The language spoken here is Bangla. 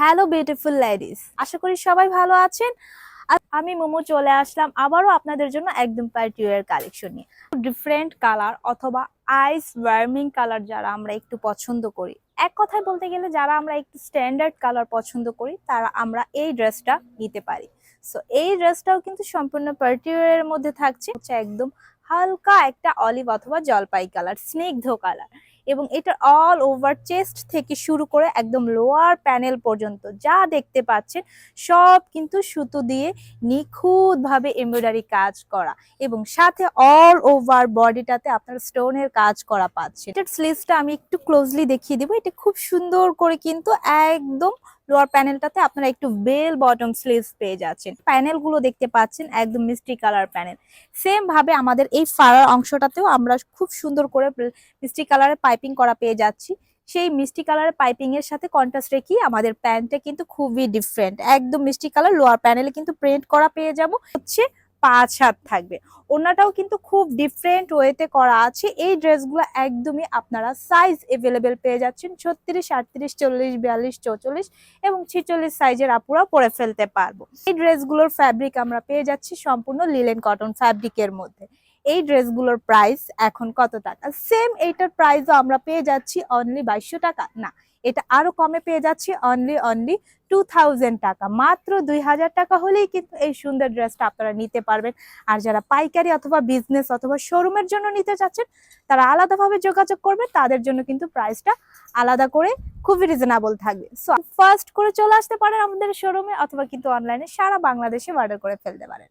হ্যালো বিউটিফুল লেডিস আশা করি সবাই ভালো আছেন। আমি মোমো চলে আসলাম আবারও আপনাদের জন্য একদম পার্টি ওয়ার কালেকশন নিয়ে। ডিফারেন্ট কালার অথবা আইস ওয়ার্মিং কালার যারা আমরা একটু পছন্দ করি। এক কথায় বলতে গেলে যারা আমরা একটু স্ট্যান্ডার্ড কালার পছন্দ করি, তারা আমরা এই ড্রেসটা নিতে পারি। সো এই ড্রেসটাও কিন্তু সম্পূর্ণ পার্টি মধ্যে থাকছে। হচ্ছে একদম হালকা একটা অলিভ অথবা জলপাই কালার স্নিগ্ধ কালার এবং এটা অল ওভার চেস্ট থেকে শুরু করে একদম লোয়ার প্যানেল পর্যন্ত যা দেখতে পাচ্ছেন, সব কিন্তু সুতো দিয়ে নিখুঁতভাবে এমব্রয়ডারি কাজ করা এবং সাথে অল ওভার বডিটাতে আপনার স্টোনের কাজ করা পাচ্ছে এটার স্লিভসটা আমি একটু ক্লোজলি দেখিয়ে দেবো, এটা খুব সুন্দর করে কিন্তু একদম লোয়ার প্যানেলটাতে আপনারা একটু বেল বটম স্লিভস পেয়ে যাচ্ছেন। প্যানেলগুলো দেখতে পাচ্ছেন, একদম মিষ্টি কালার প্যানেল সেম ভাবে আমাদের এই ফাড়ার অংশটাতেও আমরা খুব সুন্দর করে মিষ্টি কালারের পাইপিং করা পেয়ে যাচ্ছি। সেই মিষ্টি কালারের পাইপিং এর সাথে কন্ট্রাস্ট রেখে আমাদের প্যান্টটা কিন্তু খুবই ডিফারেন্ট একদম মিষ্টি কালার লোয়ার প্যানেলে কিন্তু প্রিন্ট করা পেয়ে যাব। হচ্ছে পাঁচ হাত থাকবে। ওনাটাও কিন্তু খুব ডিফারেন্ট ওয়েতে করা আছে। এই ড্রেসগুলো একদমই আপনারা সাইজ এভেলেবেল পেয়ে যাচ্ছেন ছত্রিশ, আটত্রিশ, চল্লিশ, বিয়াল্লিশ, চৌচল্লিশ এবং ছেচল্লিশ সাইজের আপুরা পরে ফেলতে পারব। এই ড্রেসগুলোর ফ্যাব্রিক আমরা পেয়ে যাচ্ছি সম্পূর্ণ লিলেন কটন ফ্যাব্রিকের মধ্যে। এই ড্রেসগুলোর প্রাইস এখন কত টাকা? সেম এইটার প্রাইসও আমরা পেয়ে যাচ্ছি অনলি বাইশশো টাকা। না, এটা আরও কমে পেয়ে যাচ্ছি অনলি অনলি টু থাউজেন্ড টাকা। মাত্র দুই হাজার টাকা হলেই কিন্তু এই সুন্দর ড্রেসটা আপনারা নিতে পারবেন। আর যারা পাইকারি অথবা বিজনেস অথবা শোরুমের জন্য নিতে চাচ্ছেন, তারা আলাদাভাবে যোগাযোগ করবে, তাদের জন্য কিন্তু প্রাইসটা আলাদা করে খুবই রিজনেবল থাকবে। সো ফার্স্ট করে চলে আসতে পারেন আমাদের শোরুমে অথবা কিন্তু অনলাইনে সারা বাংলাদেশে অর্ডার করে ফেলতে পারেন।